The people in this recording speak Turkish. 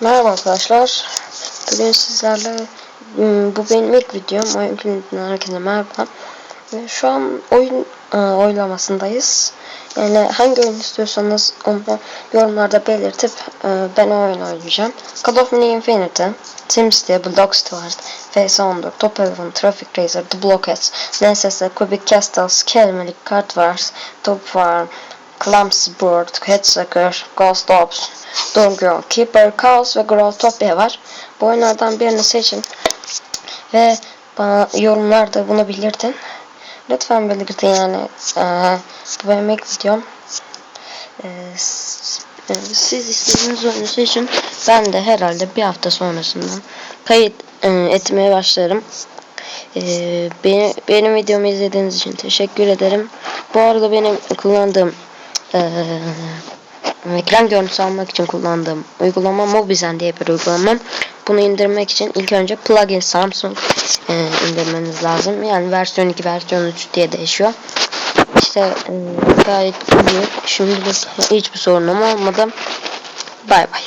Merhaba arkadaşlar. Bugün sizlerle hmm, bu benim ilk videom. Oyun Kilit'ten herkese merhaba. Ve şu an oyun e, oylamasındayız. Yani hangi oyun istiyorsanız onu yorumlarda belirtip e, ben o oyunu oynayacağım. Call of Duty Infinity, SimCity, Block Stars, FS14, Top Eleven, Traffic Racer, The Blockheads, NSS, Cubic Castles, Kelimelik, Card Wars, Top Farm, Clumsy Bird, Headsucker, Ghost Ops, Girl, Keeper, Chaos ve Growtopia var. Bu oyunlardan birini seçin. Ve bana yorumlarda bunu belirtin. Lütfen belirtin yani. Ee, bu benim ilk videom. Ee, siz istediğiniz oyunu seçin. Ben de herhalde bir hafta sonrasında kayıt e, etmeye başlarım. Ee, beni, benim videomu izlediğiniz için teşekkür ederim. Bu arada benim kullandığım eee ekran görüntüsü almak için kullandığım uygulama Mobizen diye bir uygulama. Bunu indirmek için ilk önce plugin Samsung eee, indirmeniz lazım. Yani versiyon 2, versiyon 3 diye değişiyor. İşte eee, gayet iyi. Şimdilik hiçbir sorunum olmadı. Bay bay.